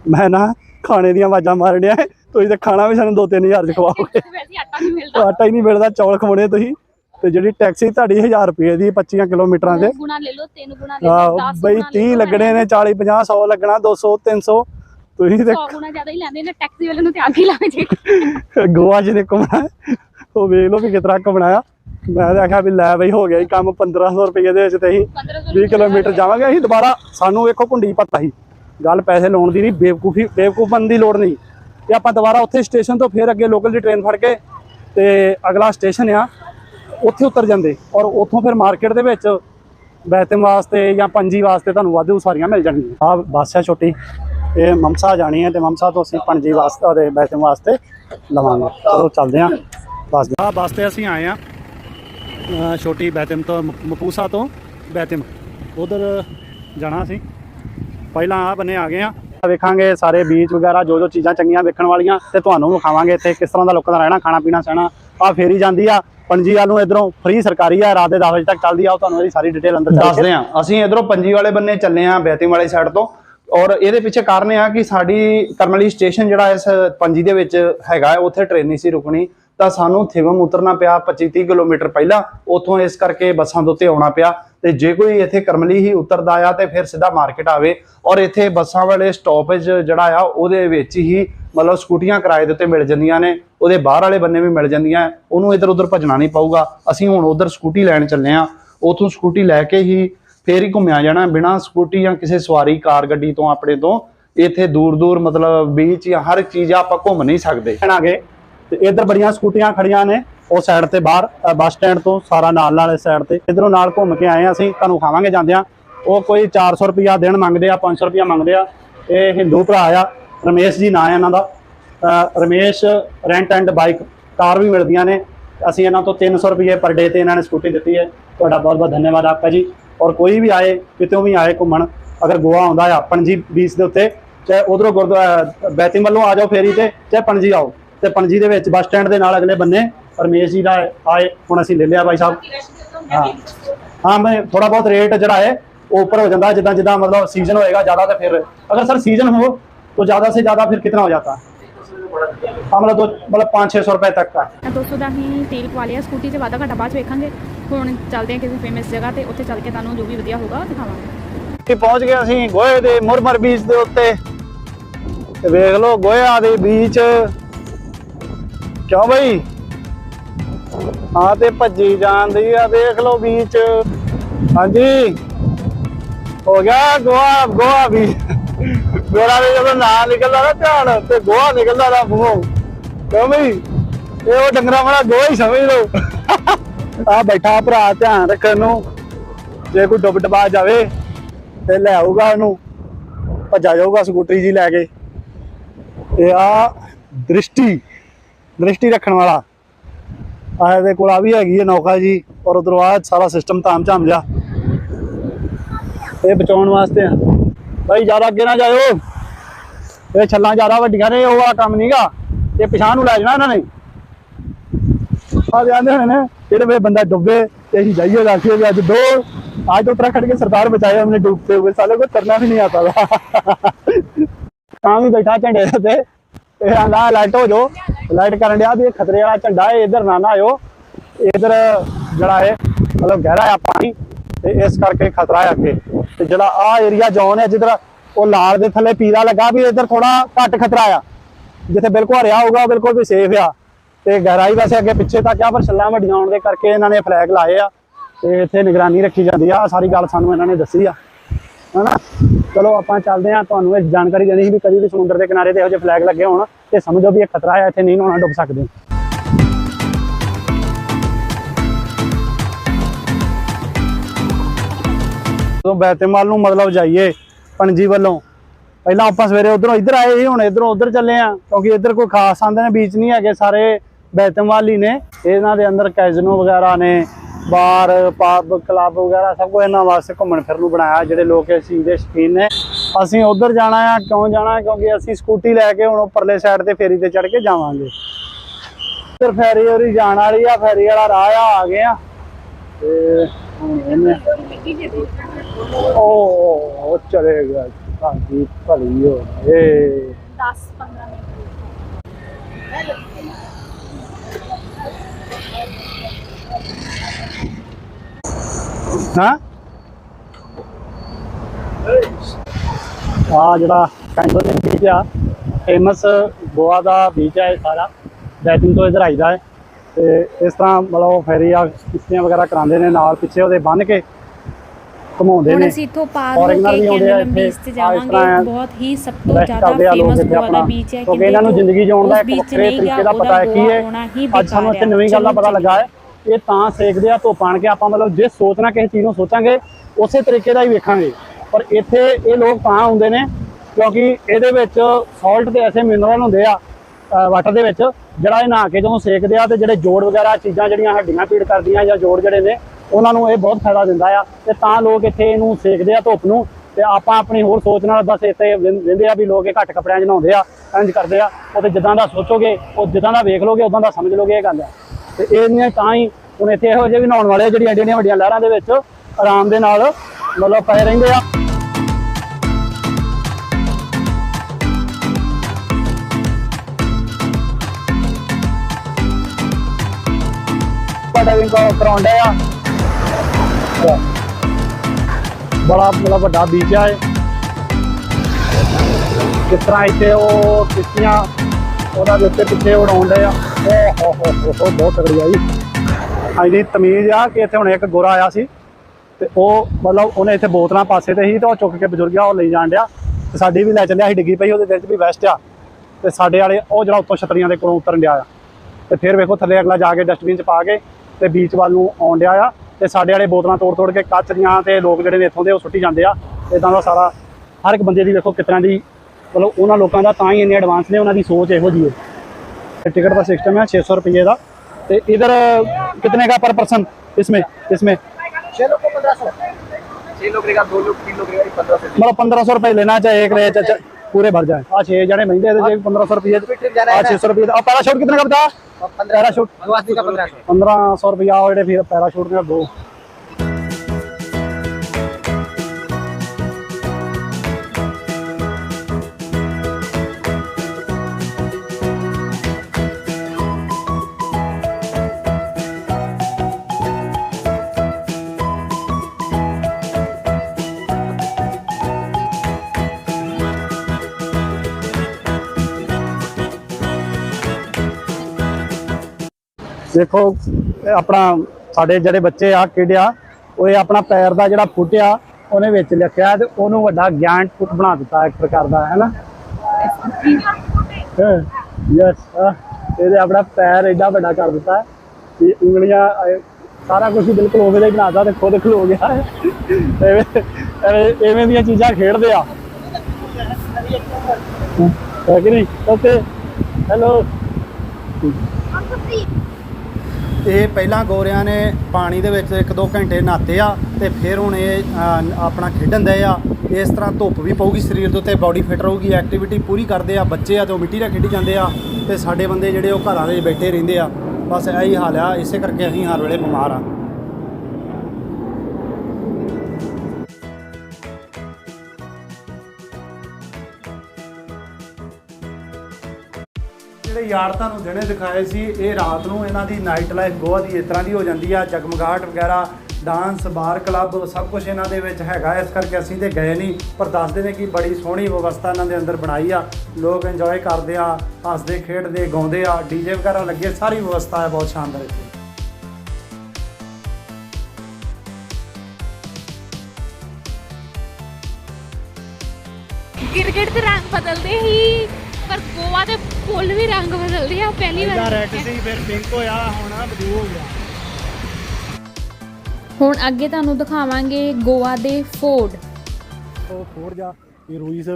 ਮੈਂ ਨਾ ਖਾਣੇ ਦੀਆਂ ਆਵਾਜ਼ਾਂ ਡਿਆ। ਤੁਸੀਂ ਤੇ ਖਾਣਾ ਵੀ ਸਾਨੂੰ 2-3000 ਚ ਖਵਾਓਗੇ। ਵੈਸੇ ਆਟਾ ਨਹੀਂ ਮਿਲਦਾ ਆਟਾ ਹੀ ਨਹੀਂ ਮਿਲਦਾ ਚੌਲ ਖਵਾਉਣੇ ਤੁਸੀਂ। ਤੇ ਜਿਹੜੀ ਟੈਕਸੀ ਤੁਹਾਡੀ 1000 ਰੁਪਏ ਦੀ 25 ਕਿਲੋਮੀਟਰਾਂ ਦੋ। ਗੁਣਾ ਲੈ ਲਓ ਤਿੰਨ ਗੁਣਾ ਲੈ ਲਓ ਆਹ 10 ਬਈ 30 ਲੱਗਣੇ ਨੇ 40 50 100 ਲੱਗਣਾ 200 300 ਤੁਸੀਂ ਤੇ 100 ਗੁਣਾ ਜ਼ਿਆਦਾ ਹੀ ਲੈਂਦੇ ਨੇ ਟੈਕਸੀ ਵਾਲੇ ਨੂੰ ਤੇ ਅੱਗੇ ਲੱਗ ਜੇ ਗੋਆ ਜਿਹਨੇ ਘੁੰਮਣਾ ਹੈ, ਉਹ ਵੇਖ ਲਓ ਵੀ ਕਿਤਰਾ ਘੁੰਮਣਾ ਆ। ਮੈਂ ਤਾਂ ਆਖਿਆ ਵੀ ਲੈ ਬਈ ਹੋ ਗਿਆ ਹੀ ਕੰਮ 1500 ਰੁਪਏ ਦੇ ਵਿੱਚ ਤੇ ਅਸੀਂ 1500 20 ਕਿਲੋਮੀਟਰ ਜਾਵਾਂਗੇ ਅਸੀਂ ਦੁਬਾਰਾ ਸਾਨੂੰ ਵੇਖੋ ਕੁੰਡੀ ਪਤਾ ਸੀ। ਗੱਲ ਪੈਸੇ ਲਾਉਣ ਦੀ ਨਹੀਂ ਬੇਵਕੂਫੀ ਬੇਵਕੂਫ ਬਣਨ ਦੀ ਲੋੜ ਨਹੀਂ। ਤੇ ਆਪਾਂ ਦੁਬਾਰਾ ਉੱਥੇ ਸਟੇਸ਼ਨ ਤੋਂ ਫਿਰ ਅੱਗੇ ਲੋਕਲ ਦੀ ਟ੍ਰੇਨ ਫੜ ਕੇ ਤੇ ਅਗਲਾ ਸਟੇਸ਼ਨ ਆ ਉੱਥੇ ਉਤਰ ਜਾਂਦੇ। ਔਰ ਉੱਥੋਂ ਫਿਰ ਮਾਰਕੀਟ ਦੇ ਵਿੱਚ ਬੈਤਮ ਵਾਸਤੇ ਜਾਂ ਪੰਜੀ ਵਾਸਤੇ ਤੁਹਾਨੂੰ ਵਾਧੂ ਸਾਰੀਆਂ ਮਿਲ ਜਾਣਗੀਆਂ। ਆ ਬੱਸ ਹੈ ਛੋਟੀ ਇਹ ਮਮਸਾ ਜਾਣੀ ਹੈ ਤੇ ਮਮਸਾ ਤੋਂ ਅਸੀਂ ਪੰਜੀ ਵਾਸਤੇ ਉਹਦੇ ਬੈਤਮ ਵਾਸਤੇ ਲਵਾਂਗੇ। ਚਲੋ ਚੱਲਦੇ ਹਾਂ। ਬੱਸ ਆ ਬੱਸ ਤੇ ਅਸੀਂ ਆਏ ਆ ਛੋਟੀ ਬੈਤਮ ਤੋਂ ਮਪੂਸਾ ਤੋਂ ਬੈਤਮ। ਉਧਰ ਜਾਣਾ ਸੀ ਪਹਿਲਾਂ ਆ ਬੰਨੇ ਆ ਗਏ ਆ ਵੇਖਾਂਗੇ ਸਾਰੇ ਬੀਚ ਵਗੈਰਾ ਜੋ ਜੋ ਚੀਜ਼ਾਂ ਚੰਗੀਆਂ ਵੇਖਣ ਵਾਲੀਆਂ ਤੇ ਤੁਹਾਨੂੰ ਵਿਖਾਵਾਂਗੇ ਇੱਥੇ ਕਿਸ ਤਰ੍ਹਾਂ ਦਾ ਲੋਕਾਂ ਦਾ ਰਹਿਣਾ ਖਾਣਾ ਪੀਣਾ ਸਹਿਣਾ। ਆ ਫੇਰੀ ਜਾਂਦੀ ਆ ਪੰਜੀ ਵੱਲ ਨੂੰ ਇਧਰੋਂ ਫ੍ਰੀ ਸਰਕਾਰੀ ਆ ਰਾਤ ਦੇ 10 ਵਜੇ ਤੱਕ ਚੱਲਦੀ ਆ ਉਹ ਤੁਹਾਨੂੰ ਇਹਦੀ ਸਾਰੀ ਡਿਟੇਲ ਅੰਦਰ ਦੱਸਦੇ ਆ ਅਸੀਂ ਇਧਰੋਂ ਪੰਜੀ ਵਾਲੇ ਬੰਨੇ ਚੱਲੇ ਆ ਬੈਤਿੰਗ ਵਾਲੀ ਸਾਈਡ ਤੋਂ। ਔਰ ਇਹਦੇ ਪਿੱਛੇ ਕਾਰਨ ਇਹ ਆ ਕਿ ਸਾਡੀ ਕਰਮਲੀ ਸਟੇਸ਼ਨ ਜਿਹੜਾ ਇਸ ਪੰਜੀ ਦੇ ਵਿੱਚ ਹੈਗਾ ਉੱਥੇ ਟ੍ਰੇਨ ਨਹੀਂ ਸੀ ਰੁਕਣੀ। ਤਾਂ ਸਾਨੂੰ ਥਿਵਮ ਉਤਰਨਾ ਪਿਆ 25 30 ਕਿਲੋਮੀਟਰ ਪਹਿਲਾਂ, ਉੱਥੋਂ ਇਸ ਕਰਕੇ ਬੱਸਾਂ ਦੇ ਉੱਤੇ ਆਉਣਾ ਪਿਆ। ਤੇ ਜੇ ਕੋਈ ਇੱਥੇ ਕਰਮਲੀ ਹੀ ਉਤਰਦਾ ਆ, ਤੇ ਫਿਰ ਸਿੱਧਾ ਮਾਰਕੀਟ ਆਵੇ। ਔਰ ਇੱਥੇ ਬੱਸਾਂ ਵਾਲੇ ਸਟਾਪੇਜ ਜਿਹੜਾ ਆ, ਉਹਦੇ ਵਿੱਚ ਹੀ ਮਤਲਬ ਸਕੂਟੀਆਂ ਕਿਰਾਏ ਦੇ ਉੱਤੇ ਮਿਲ ਜਾਂਦੀਆਂ ਨੇ। ਉਹਦੇ ਬਾਹਰ ਵਾਲੇ ਬੰਨੇ ਵੀ ਮਿਲ ਜਾਂਦੀਆਂ। ਉਹਨੂੰ ਇੱਧਰ ਉੱਧਰ ਭੱਜਣਾ ਨਹੀਂ ਪਊਗਾ। ਅਸੀਂ ਹੁਣ ਉੱਧਰ ਸਕੂਟੀ ਲੈਣ ਚੱਲੇ ਆ। ਉਥੋਂ ਸਕੂਟੀ ਲੈ ਕੇ ਹੀ ਫੇਰ ਹੀ ਘੁੰਮਿਆ ਜਾਣਾ। ਬਿਨਾ ਸਕੂਟੀ ਜਾਂ ਕਿਸੇ ਸਵਾਰੀ ਕਾਰ ਗੱਡੀ ਤੋਂ, ਆਪਣੇ ਤੋਂ, ਇੱਥੇ ਦੂਰ ਦੂਰ ਮਤਲਬ ਬੀਚ ਜਾਂ ਹਰ ਚੀਜ਼ ਆਪਾਂ ਘੁੰਮ ਨਹੀਂ ਸਕਦੇ। ਲੈਣ ਤੇ ਇੱਧਰ ਬੜੀਆਂ ਸਕੂਟੀਆਂ ਖੜੀਆਂ ਨੇ, ਉਹ ਸਾਈਡ ਤੇ ਬਾਹਰ ਬੱਸ ਸਟੈਂਡ ਤੋਂ ਸਾਰਾ ਨਾਲ ਨਾਲ ਇਸ ਸਾਈਡ ਤੇ। ਇਧਰੋਂ ਨਾਲ ਘੁੰਮ ਕੇ ਆਏ ਹਾਂ ਅਸੀਂ, ਤੁਹਾਨੂੰ ਖਾਵਾਂਗੇ ਜਾਂਦੇ ਜਾਂਦਿਆਂ ਉਹ ਕੋਈ 400 ਰੁਪਿਆ ਦਿਨ ਮੰਗਦੇ ਆ 500 ਰੁਪਿਆ ਮੰਗਦੇ ਆ। ਇਹ ਹਿੰਦੂ ਭਰਾ ਆ, ਰਮੇਸ਼ ਜੀ ਨਾਂ ਹੈ ਇਹਨਾਂ ਦਾ। Ramesh rent and bike car ਵੀ ਮਿਲਦੀਆਂ ਨੇ। ਅਸੀਂ ਇਹਨਾਂ ਤੋਂ 300 ਰੁਪਏ ਪਰ ਡੇ ਤੇ ਇਹਨਾਂ ਨੇ ਸਕੂਟੀ ਦਿੱਤੀ ਹੈ। ਤੁਹਾਡਾ ਬਹੁਤ ਬਹੁਤ ਧੰਨਵਾਦ ਆਪਕਾ ਜੀ। ਔਰ ਕੋਈ ਵੀ ਆਏ ਕਿਤੋਂ ਵੀ ਆਏ ਘੁੰਮਣ, ਅਗਰ ਗੋਆ ਆਉਂਦਾ ਆ ਪਣਜੀ ਬੀਚ ਦੇ ਉੱਤੇ, ਚਾਹੇ ਉਧਰੋਂ ਗੁਰਦੁਆਰਾ ਬੈਤਿੰਗ ਵੱਲੋਂ ਆ ਜਾਓ ਫੇਰੀ ਤੇ, ਚਾਹੇ ਪਣਜੀ ਆਓ। ਤੇ ਪਣਜੀ ਦੇ ਵਿੱਚ ਬੱਸ ਸਟੈਂਡ ਦੇ ਨਾਲ ਅਗਲੇ ਬੰਨੇ ਰਮੇਸ਼ ਜੀ ਦਾ ਆਏ ਹੁਣ ਅਸੀਂ ਲੈ ਲਿਆ ਭਾਈ ਸਾਹਿਬ ਹਾਂ ਹਾਂ ਮੈਂ ਥੋੜਾ ਬਹੁਤ ਰੇਟ ਜਿਹੜਾ ਹੈ ਉਹ ਉੱਪਰ ਹੋ ਜਾਂਦਾ ਜਿੱਦਾਂ ਜਿੱਦਾਂ मतलब सीजन होएगा ज़्यादा तो फिर अगर सर सीजन हो तो ज़्यादा से ज़्यादा फिर कितना हो जाता है हाँ मतलब तो मतलब पाँच छः सौ रुपए तक का ਤਾਂ 200 ਦਾ ਹੀ ਤੇਲ ਪਵਾ ਲਿਆ ਸਕੂਟੀ 'ਚ ਵਾਧਾ ਘਾਟਾ ਬਾਅਦ 'ਚ ਵੇਖਾਂਗੇ ਹੁਣ ਚੱਲਦੇ ਹਾਂ ਕਿਸੇ ਫੇਮਸ ਜਗ੍ਹਾ ਤੇ ਉੱਥੇ ਚੱਲ ਕੇ ਤੁਹਾਨੂੰ ਜੋ ਵੀ ਵਧੀਆ ਹੋਊਗਾ ਦਿਖਾਵਾਂਗੇ ਕਿ ਪਹੁੰਚ ਗਏ ਅਸੀਂ ਗੋਏ ਦੇ ਮੁਰਮਰ ਬੀਚ ਦੇ ਉੱਤੇ ਤੇ ਵੇਖ ਲਓ ਗੋਇਆ ਦੇ ਬੀਚ ਕਿਉਂ ਬਈ? ਹਾਂ ਤੇ ਭੱਜੀ ਜਾਂਦੀ ਆ ਦੇਖ ਲਓ ਬੀਚ ਹਾਂਜੀ। ਹੋ ਗਿਆ ਗੋਆ ਗੋਆ ਵੀ ਮੇਰਾ ਵੀ ਜਦੋਂ ਨਾਂ ਨਿਕਲਦਾ ਨਾ ਧਿਆਨ, ਤੇ ਗੋਆ ਨਿਕਲਦਾ ਨਾ ਮੂੰਹੋਂ। ਕਿਉਂ ਬਈ? ਇਹ ਉਹ ਡੰਗਰਾ ਵਾਲਾ ਗੋਆ ਹੀ ਸਮਝ ਲਓ। ਆ ਬੈਠਾ ਭਰਾ ਧਿਆਨ ਰੱਖਣ ਨੂੰ। ਜੇ ਕੋਈ ਡੁੱਬ ਡਬਾ ਜਾਵੇ, ਤੇ ਲੈ ਆਊਗਾ ਉਹਨੂੰ। ਭੱਜਾ ਜਾਊਗਾ ਸਕੂਟਰੀ ਜੀ ਲੈ ਕੇ। ਇਹ ਆ ਦ੍ਰਿਸ਼ਟੀ। ਦ੍ਰਿਸ਼ਟੀ ਰੱਖਣ ਵਾਲਾ ਆ ਇਹਦੇ ਕੋਲ ਆ ਵੀ ਹੈਗੀ ਹੈ ਨੌਕਾ ਜੀ ਔਰ ਉਧਰੋਂ ਆ ਸਾਰਾ ਸਿਸਟਮ ਤਾਮ ਝਾਮ ਜਾ ਇਹ ਬਚਾਉਣ ਵਾਸਤੇ ਆ ਭਾਈ ਜ਼ਿਆਦਾ ਅੱਗੇ ਨਾ ਜਾਇਓ ਇਹ ਛੱਲਾਂ ਜ਼ਿਆਦਾ ਵੱਡੀਆਂ ਨੇ ਉਹ ਆ ਕੰਮ ਨਹੀਂਗਾ ਇਹ ਪਿਛਾਂ ਨੂੰ ਲੈ ਜਾਣਾ ਇਹਨਾਂ ਨੇ ਆ ਜਾਂਦੇ ਹੋਣੇ ਨੇ ਜਿਹੜੇ ਵੇ ਬੰਦਾ ਡੁੱਬੇ ਤੇ ਅਸੀਂ ਜਾਈਏ ਰਾਖੀਏ ਵੀ ਅੱਜ ਦੋ आज तो ट्रक खड़ के सरदार बचाए हमने डूबते हुए साले को करना भी नहीं आता था काम ही बैठा झंडे ते ਇਹ ਆਂਦਾ ਲਾਈਟ ਹੋ ਜੋ ਲਾਈਟ ਕਰਨ ਡਿਆ ਵੀ ਇਹ ਖਤਰੇ ਵਾਲਾ ਝੰਡਾ ਹੈ, ਇਧਰ ਨਾ ਨਾ ਆਇਓ। ਇਧਰ ਜਿਹੜਾ ਹੈ ਮਤਲਬ ਗਹਿਰਾ ਆ ਪਾਣੀ, ਤੇ ਇਸ ਕਰਕੇ ਖਤਰਾ ਹੈ ਅੱਗੇ। ਤੇ ਜਿਹੜਾ ਆ ਏਰੀਆ ਜ਼ੋਨ ਹੈ, ਜਿੱਧਰ ਉਹ ਲਾਲ ਦੇ ਥੱਲੇ ਪੀਲਾ ਲੱਗਾ ਵੀ ਇਧਰ ਥੋੜਾ ਘੱਟ ਖਤਰਾ ਆ। ਜਿੱਥੇ ਬਿਲਕੁਲ ਹਰਿਆ ਹੋਊਗਾ, ਉਹ ਬਿਲਕੁਲ ਵੀ ਸੇਫ ਆ। ਤੇ ਗਹਿਰਾਈ ਵੈਸੇ ਅੱਗੇ ਪਿੱਛੇ ਤੱਕ ਆ, ਪਰ ਛੱਲਾਂ ਵੱਡੀਆਂ ਆਉਣ ਦੇ ਕਰਕੇ ਇਹਨਾਂ ਨੇ ਫਲੈਗ ਲਾਏ ਆ। ਤੇ ਇੱਥੇ ਨਿਗਰਾਨੀ ਰੱਖੀ ਜਾਂਦੀ ਆ। ਆਹ ਸਾਰੀ ਗੱਲ ਸਾਨੂੰ ਇਹਨਾਂ ਨੇ ਦੱਸੀ ਆ। ਹਨਾ? ਚਲੋ ਆਪਾਂ ਚੱਲਦੇ ਆ। ਤੁਹਾਨੂੰ ਇਹ ਜਾਣਕਾਰੀ ਦੇਣੀ ਸੀ ਵੀ ਕਦੀ ਵੀ ਸਮੁੰਦਰ ਦੇ ਕਿਨਾਰੇ ਤੇ ਇਹੋ ਜਿਹੇ ਫਲੈਗ ਲੱਗੇ ਹੋਣ। ਤੇ ਸਮਝੋ ਵੀ ਇਹ ਖਤਰਾ ਹੈ, ਇੱਥੇ ਨਹੀਂ ਨਹਾਉਣਾ ਡੁੱਬ ਸਕਦੇ। ਜਦੋਂ ਬੈਤੇਮਾਲ ਨੂੰ ਮਤਲਬ ਜਾਈਏ ਪਣਜੀ ਵੱਲੋਂ, ਪਹਿਲਾਂ ਆਪਾਂ ਸਵੇਰੇ ਉਧਰੋਂ ਇੱਧਰ ਆਏ ਸੀ, ਹੁਣ ਇਧਰੋਂ ਉਧਰ ਚੱਲੇ ਆ, ਕਿਉਂਕਿ ਇੱਧਰ ਕੋਈ ਖਾਸ ਆਂਦੇ ਨੇ ਬੀਚ ਨਹੀਂ ਹੈਗੇ ਸਾਰੇ ਬੈਤੇਮਾਲ ਹੀ ਨੇ। ਇਹਨਾਂ ਦੇ ਅੰਦਰ ਕੈਜ਼ਨੋ ਵਗੈਰਾ ਨੇ, ਬਾਰ ਪਬ ਕਲੱਬ ਵਗੈਰਾ, ਸਭ ਕੁਝ ਇਹਨਾਂ ਵਾਸਤੇ ਘੁੰਮਣ ਫਿਰਨ ਨੂੰ ਬਣਾਇਆ, ਜਿਹੜੇ ਲੋਕ ਇਸ ਚੀਜ਼ ਦੇ ਸ਼ੌਕੀਨ ਨੇ। ਅਸੀਂ ਉਧਰ ਜਾਣਾ ਆ ਕਿਉਂ ਜਾਣਾ ਕਿਉਂਕਿ ਅਸੀਂ ਸਕੂਟੀ ਲੈ ਕੇ ਹੁਣ ਉੱਪਰਲੇ ਸਾਈਡ ਤੇ ਫੇਰੀ ਤੇ ਚੜ ਕੇ ਜਾਵਾਂਗੇ। ਇੱਧਰ ਫੈਰੀ ਹੋਰੀ ਜਾਣ ਵਾਲੀ ਆ ਫੈਰੀ ਵਾਲਾ ਰਾਹ ਆ ਆ ਗਏ ਆ। ਤੇ ਉਹ ਉਹ ਚਲੇਗਾ ਸਾਡੀ ਭਲੀ ਹੋ ਏ 10 15 ਮਿੰਟ ਹਾਂ? ਆ ਜਿਹੜਾ ਕੈਂਟੋਨੇ ਬੀਚ ਆ ਫੇਮਸ ਗੋਆ ਦਾ ਬੀਚ ਹੈ ਸਾਰਾ। ਬੈਟਿੰਗ ਤੋਂ ਇਧਰ ਆਈਦਾ ਹੈ। ਤੇ ਇਸ ਤਰ੍ਹਾਂ ਮਤਲਬ ਫੈਰੀ ਆ ਕਿਸ਼ਤੀਆਂ ਵਗੈਰਾ ਕਰਾਉਂਦੇ ਨੇ ਨਾਲ ਪਿੱਛੇ ਉਹਦੇ ਬੰਨ ਕੇ ਘੁਮਾਉਂਦੇ ਹੁਣ ਨੇ। ਅਸੀਂ ਇੱਥੋਂ ਪਾਰ ਹੋ ਕੇ ਇੱਥੇ, ਬੀਚ ਤੇ ਜਾਵਾਂਗੇ। ਬਹੁਤ ਹੀ ਸਭ ਤੋਂ ਜ਼ਿਆਦਾ ਫੇਮਸ ਗੋਆ ਦਾ ਬੀਚ ਹੈ ਕਿਉਂਕਿ ਇਹਨਾਂ ਨੂੰ ਜ਼ਿੰਦਗੀ ਜਿਉਣ ਦਾ ਇੱਕ ਵੱਖਰੇ ਤਰੀਕੇ ਦਾ ਪਤਾ ਹੈ ਕੀ ਹੈ ਅੱਜ ਸਾਨੂੰ ਇੱਥੇ ਨਵੀਂ ਗੱਲ ਦਾ ਪਤਾ ਲੱਗਾ ਹੈ। ਇਹ ਤਾਂ ਸੇਕਦੇ ਆ ਧੁੱਪ ਆਣ ਕੇ ਆਪਾਂ ਮਤਲਬ ਜੇ ਸੋਚਣਾ ਕਿਸੇ ਚੀਜ਼ ਨੂੰ ਸੋਚਾਂਗੇ ਉਸੇ ਤਰੀਕੇ ਦਾ ਹੀ ਵੇਖਾਂਗੇ। ਪਰ ਇੱਥੇ ਇਹ ਲੋਕ ਤਾਂ ਹੁੰਦੇ ਨੇ, ਕਿਉਂਕਿ ਇਹਦੇ ਵਿੱਚ ਸਾਲਟ ਤੇ ਐਸੇ ਮਿਨਰਲ ਹੁੰਦੇ ਆ ਵਾਟਰ ਦੇ ਵਿੱਚ, ਜਿਹੜਾ ਇਹ ਨਹਾ ਕੇ ਜਦੋਂ ਸੇਕਦੇ ਆ ਤੇ ਜਿਹੜੇ ਜੋੜ ਵਗੈਰਾ ਚੀਜ਼ਾਂ ਜਿਹੜੀਆਂ ਹੱਡੀਆਂ ਪੀੜ ਕਰਦੀਆਂ ਜਾਂ ਜੋੜ ਜਿਹੜੇ ਨੇ, ਉਹਨਾਂ ਨੂੰ ਇਹ ਬਹੁਤ ਫਾਇਦਾ ਦਿੰਦਾ ਆ ਤੇ ਤਾਂ ਲੋਕ ਇੱਥੇ ਇਹਨੂੰ ਸੇਕਦੇ ਆ ਧੁੱਪ ਨੂੰ ਤੇ ਆਪਾਂ ਆਪਣੀ ਹੋਰ ਸੋਚ ਨਾਲ ਬਸ ਇੱਥੇ ਰਹਿੰਦੇ ਆ ਵੀ ਲੋਕ ਇਹ ਘੱਟ ਕੱਪੜਿਆਂ 'ਚ ਨਹਾਉਂਦੇ ਆ ਇੰਜ ਕਰਦੇ ਆ, ਉਹ ਤੇ ਜਿੱਦਾਂ ਦਾ ਸੋਚੋਗੇ, ਉਹ ਜਿੱਦਾਂ ਦਾ ਵੇਖ ਲੋਗੇ, ਉਦਾਂ ਦਾ ਸਮਝ ਲੋਗੇ ਇਹ ਗੱਲ ਆ। ਤੇ ਨਹੀਂ ਤਾਂ ਹੀ ਹੁਣ ਇੱਥੇ ਇਹੋ ਜਿਹੇ ਵੀ ਨਹਾਉਣ ਵਾਲੇ ਜਿਹੜੀਆਂ ਐਡੀਆਂ ਵੱਡੀਆਂ ਲਹਿਰਾਂ ਦੇ ਵਿੱਚ ਆਰਾਮ ਦੇ ਨਾਲ ਮਤਲਬ ਪਏ ਰਹਿੰਦੇ ਆ। ਡਾਈਵਿੰਗ ਕਰਾਉਂਦੇ ਆ। ਬੜਾ ਮਤਲਬ ਵੱਡਾ ਬੀਚ ਆ ਜਿਸ ਤਰ੍ਹਾਂ ਇੱਥੇ ਉਹ ਕਿਸ਼ਤੀਆਂ ਉਹਨਾਂ ਦੇ ਉੱਤੇ ਪਿੱਛੇ ਉਡਾਉਂਦੇ ਆ। ਓ ਹੋ ਹੋ ਹੋ ਬਹੁਤ ਤਗੜੀ ਆਈ ਅੱਜ ਦੀ ਤਮੀਜ਼ ਆ ਕਿ ਇੱਥੇ ਹੁਣ ਇੱਕ ਗੋਰਾ ਆਇਆ ਸੀ। ਤੇ ਉਹ ਮਤਲਬ ਉਹਨੇ ਇੱਥੇ ਬੋਤਲਾਂ ਪਾਸੇ ਤੇ ਹੀ ਤੇ ਉਹ ਚੁੱਕ ਕੇ ਬਜ਼ੁਰਗ ਆ, ਉਹ ਲਈ ਜਾਣ ਡਿਆ। ਤੇ ਸਾਡੀ ਵੀ ਲੈ ਚੱਲਿਆ ਸੀ ਡਿੱਗੀ ਪਈ ਉਹਦੇ ਦਿਲ 'ਚ ਵੀ ਵੈਸਟ ਆ। ਤੇ ਸਾਡੇ ਵਾਲੇ, ਉਹ ਜਿਹੜਾ ਉੱਤੋਂ ਛਤਰੀਆਂ ਦੇ ਕੋਲੋਂ ਉਤਰਨ ਡਿਆ ਆ। ਤੇ ਫਿਰ ਵੇਖੋ ਥੱਲੇ ਅਗਲਾ ਜਾ ਕੇ ਡਸਟਬਿਨ 'ਚ ਪਾ ਕੇ ਤੇ ਬੀਚ ਵੱਲ ਨੂੰ ਆਉਣ ਡਿਆ ਆ। ਤੇ ਸਾਡੇ ਵਾਲੇ ਬੋਤਲਾਂ ਤੋੜ ਤੋੜ ਕੇ ਕੱਚ ਦੀਆਂ ਤੇ ਲੋਕ ਜਿਹੜੇ ਨੇ ਇੱਥੋਂ ਦੇ, ਉਹ ਸੁੱਟੀ ਜਾਂਦੇ ਆ। ਇਦਾਂ ਦਾ ਸਾਰਾ ਹਰ ਇੱਕ ਬੰਦੇ ਦੀ ਵੇਖੋ ਕਿਤਨਾ ਦੀ, ਮਤਲਬ ਉਹਨਾਂ ਲੋਕਾਂ ਦਾ ਤਾਂ ਹੀ ਇੰਨੇ ਐਡਵਾਂਸ ਨੇ, ਉਹਨਾਂ ਦੀ ਸੋਚ ਇਹੋ ਜੀ ਹੈ। ਟਿਕਟ ਦਾ ਸਿਸਟਮ ਹੈ 600 ਰੁਪਏ ਦਾ। ਤੇ ਇਧਰ ਕਿਤਨੇ ਦਾ ਪਰ ਪਰਸਨ ਇਸਮੇ ਇਸਮੇ छह लोग को पंद्रह सौ छह लोग रहेगा दो लोग तीन लोग रहेगा पंद्रह सौ मतलब पंद्रह सौ रुपये लेना चाहिए एक रहे च- च- पूरे भर जाए आ छः जने महंगे थे पंद्रह सौ रुपये ट्रिप जाना है आ छः सौ रुपये और पैराशूट कितने का बताया पैराशूट भगवान का पंद्रह सौ पंद्रह सौ रुपया और फिर पैराशूट में दो ਦੇਖੋ ਆਪਣਾ ਸਾਡੇ ਜਿਹੜੇ ਬੱਚੇ ਆ ਕਿਡਿਆ ਉਹ ਇਹ ਆਪਣਾ ਪੈਰ ਦਾ ਜਿਹੜਾ ਫੁੱਟ ਆ, ਉਹਨੇ ਵਿੱਚ ਲਿਖਿਆ ਤੇ ਉਹਨੂੰ ਵੱਡਾ ਗਿਆਨ ਫੁੱਟ ਬਣਾ ਦਿੱਤਾ ਇੱਕ ਪ੍ਰਕਾਰ ਦਾ, ਹੈ ਨਾ? ਯੈਸ ਇਹਦੇ ਆਪਣਾ ਪੈਰ ਐਡਾ ਵੱਡਾ ਕਰ ਦਿੱਤਾ ਕਿ ਉਂਗਲੀਆਂ ਸਾਰਾ ਕੁਝ ਬਿਲਕੁਲ ਉਵੇਂ ਦਾ ਹੀ ਬਣਾਤਾ ਤੇ ਖੁਦ ਖਲੋ ਗਿਆ ਐਵੇਂ, ਐਵੇਂ- ਐਵੇਂ ਦੀਆਂ ਚੀਜ਼ਾਂ ਖੇਡਦੇ ਆ। ਹੈ ਕਿ ਨਹੀਂ? ਓਕੇ ਹੈਲੋ ਇਹ ਪਹਿਲਾਂ ਗੋਰਿਆਂ ਨੇ ਪਾਣੀ ਦੇ ਵਿੱਚ 1-2 ਘੰਟੇ ਨਹਾਤੇ ਆ ਤੇ ਫਿਰ ਹੁਣ ਇਹ ਅ, ਆਪਣਾ ਖੇਡਣ ਦੇ ਆ। ਇਸ ਤਰ੍ਹਾਂ ਧੁੱਪ ਵੀ ਪਊਗੀ ਸਰੀਰ ਦੇ ਉੱਤੇ ਬਾਡੀ ਫਿਟ ਰਹੂਗੀ ਐਕਟੀਵਿਟੀ ਪੂਰੀ ਕਰਦੇ ਆ ਬੱਚੇ ਆ ਤੇ ਉਹ ਮਿੱਟੀ ਨਾਲ ਖੇਡੀ ਜਾਂਦੇ ਆ ਤੇ ਸਾਡੇ ਬੰਦੇ ਜਿਹੜੇ ਉਹ ਘਰਾਂ ਦੇ ਬੈਠੇ ਰਹਿੰਦੇ ਆ। ਬਸ ਇਹੀ ਹਾਲ ਆ ਇਸੇ ਕਰਕੇ ਅਸੀਂ ਹਰ ਵੇਲੇ ਬਿਮਾਰ ਆ। ਜਿਹੜੇ ਯਾਰ ਤੁਹਾਨੂੰ ਦਿਨੇ ਦਿਖਾਏ ਸੀ, ਇਹ ਰਾਤ ਨੂੰ ਇਹਨਾਂ ਦੀ ਨਾਈਟ ਲਾਈਫ ਗੋਆ ਦੀ ਇਸ ਤਰ੍ਹਾਂ ਦੀ ਹੋ ਜਾਂਦੀ ਆ ਜਗਮਗਾਹਟ ਵਗੈਰਾ ਡਾਂਸ ਬਾਰ ਕਲੱਬ ਸਭ ਕੁਝ ਇਹਨਾਂ ਦੇ ਵਿੱਚ ਹੈਗਾ, ਇਸ ਕਰਕੇ ਅਸੀਂ ਤੇ ਗਏ ਨਹੀਂ, ਪਰ ਦੱਸਦੇ ਨੇ ਕਿ ਬੜੀ ਸੋਹਣੀ ਵਿਵਸਥਾ ਇਹਨਾਂ ਦੇ ਅੰਦਰ ਬਣਾਈ ਆ। ਲੋਕ ਇੰਜੋਏ ਕਰਦੇ ਆ, ਹੱਸਦੇ, ਖੇਡਦੇ, ਗਾਉਂਦੇ ਆ ਡੀਜੇ ਵਗੈਰਾ ਲੱਗੇ, ਸਾਰੀ ਵਿਵਸਥਾ ਹੈ, ਬਹੁਤ ਸ਼ਾਨਦਾਰ ਇੱਥੇ। ਗਿਰਗਿਟ ਦੇ ਰੰਗ ਬਦਲਦੇ ਹੀ। ਪਰ ਗੋਆ ਦੇ ਫੁੱਲ ਵੀ ਰੰਗ ਬਦਲਦੇ ਆ ਪਹਿਲੀ ਵਾਰ ਦੇਖਿਆ। ਸੀ ਫਿਰ ਪਿੰਕ ਹੋਇਆ ਹੁਣ ਬਲੂ ਹੋ ਗਿਆ। ਹੁਣ ਅੱਗੇ ਤੁਹਾਨੂੰ ਦਿਖਾਵਾਂਗੇ ਗੋਆ ਦੇ ਫੂਡ ਉਹ ਫੋੜ ਜਾ ਇਹ ਰੂਈਸ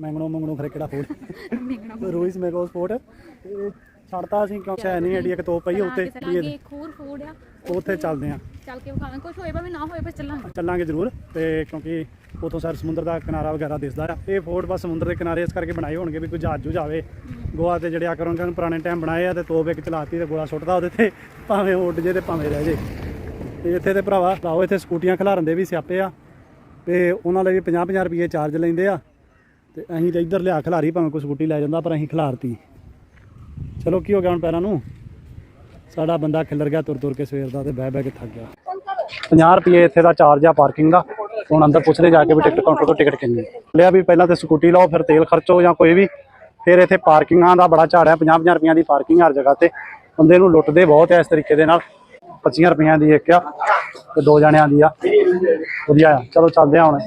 ਮੰਗਣੋ ਮੰਗਣੋ ਫਿਰ ਕਿਹੜਾ ਫੋੜ ਰੂਈਸ ਮੈਗੋ ਸਪੋਰਟ ਇਹ ਛੱਡਤਾ ਅਸੀਂ ਕਿਉਂ ਹੈ ਨਹੀਂ ਐਡੀ ਇੱਕ ਤੋਪ ਪਈ ਉੱਤੇ ਇਹ- ਇੱਕ ਹੋਰ ਫੂਡ ਆ। ਉੱਥੇ ਚੱਲਦੇ ਆ ਚੱਲ ਕੇ ਵਿਖਾਵਾਂਗੇ। ਕੁਝ ਹੋਏ ਭਾਵੇਂ ਨਾ ਹੋਏ ਪਰ ਚੱਲਾਂਗੇ। ਚੱਲਾਂਗੇ ਜ਼ਰੂਰ। ਤੇ ਕਿਉਂਕਿ ਉਥੋਂ ਸਾਰ ਸਮੁੰਦਰ ਦਾ ਕਿਨਾਰਾ ਵਗੈਰਾ ਦਿਸਦਾ ਆ। ਇਹ ਫੋਰਟ ਬਸ ਸਮੁੰਦਰ ਦੇ ਕਿਨਾਰੇ ਇਸ ਕਰਕੇ ਬਣਾਏ ਹੋਣਗੇ ਵੀ ਕੋਈ ਜਹਾਜ਼ ਜੂ ਜਾਵੇ ਗੋਆ ਤੇ ਜਿਹੜੇ ਆਕਰਮਣ ਕਰਨ ਪੁਰਾਣੇ ਟਾਈਮ ਬਣਾਏ ਆ ਤੇ ਤੋਪ ਇੱਕ ਚਲਾਤੀ ਤੇ ਗੋਲਾ ਸੁੱਟਦਾ ਉਹਦੇ ਤੇ। ਭਾਵੇਂ ਉੱਡ ਜੇ ਤੇ ਭਾਵੇਂ ਰਹਿ ਜੇ। ਤੇ ਇੱਥੇ ਤੇ ਭਰਾਵਾ ਲਾਓ ਇੱਥੇ ਸਕੂਟੀਆਂ ਖਿਲਾਰਨ ਦੇ ਵੀ ਸਿਆਪੇ ਆ। ਤੇ ਉਹਨਾਂ ਲਈ ਵੀ 50 50 ਰੁਪਏ ਚਾਰਜ ਲੈਂਦੇ ਆ। ਤੇ ਅਸੀਂ ਤੇ ਇੱਧਰ ਲਿਆ ਖਿਲਾਰੀ ਭਾਵੇਂ ਕੋਈ ਸਕੂਟੀ ਲੈ ਜਾਂਦਾ ਪਰ ਅਸੀਂ ਖਿਲਾਰਤੀ। ਚਲੋ ਕੀ ਹੋ ਗਿਆ ਹੁਣ ਪੈਰਾਂ ਨੂੰ? ਸਾਡਾ ਬੰਦਾ ਖਿਲਰ ਗਿਆ ਤੁਰ ਤੁਰ ਕੇ ਸਵੇਰ ਦਾ ਤੇ ਬਹਿ ਬਹਿ ਕੇ ਥੱਕ ਗਿਆ। 50 ਰੁਪਏ ਇੱਥੇ ਦਾ ਚਾਰਜ ਆ ਪਾਰਕਿੰਗ ਦਾ। ਹੁਣ ਅੰਦਰ ਪੁੱਛਦੇ ਜਾ ਕੇ ਵੀ ਟਿਕਟ ਕਾਊਂਟਰ ਤੋਂ ਟਿਕਟ ਕਿੰਨੀ ਹੈ ਲਿਆ ਵੀ ਪਹਿਲਾਂ ਤੇ ਸਕੂਟੀ ਲਓ, ਫਿਰ ਤੇਲ ਖਰਚੋ ਜਾਂ ਕੋਈ ਵੀ। ਫਿਰ ਇੱਥੇ ਪਾਰਕਿੰਗਾਂ ਦਾ ਬੜਾ ਝਾੜ ਹੈ 50 50 ਰੁਪਈਆਂ ਦੀ ਪਾਰਕਿੰਗ ਹਰ ਜਗ੍ਹਾ ਤੇ। ਬੰਦੇ ਨੂੰ ਲੁੱਟਦੇ ਬਹੁਤ ਐ ਇਸ ਤਰੀਕੇ ਦੇ ਨਾਲ। 25 ਰੁਪਈਆਂ ਦੀ ਇੱਕ ਆ ਤੇ ਦੋ ਜਣਿਆਂ ਦੀ ਆ। ਵਧੀਆ ਆ। ਚਲੋ ਚੱਲਦੇ ਆ ਹੁਣ।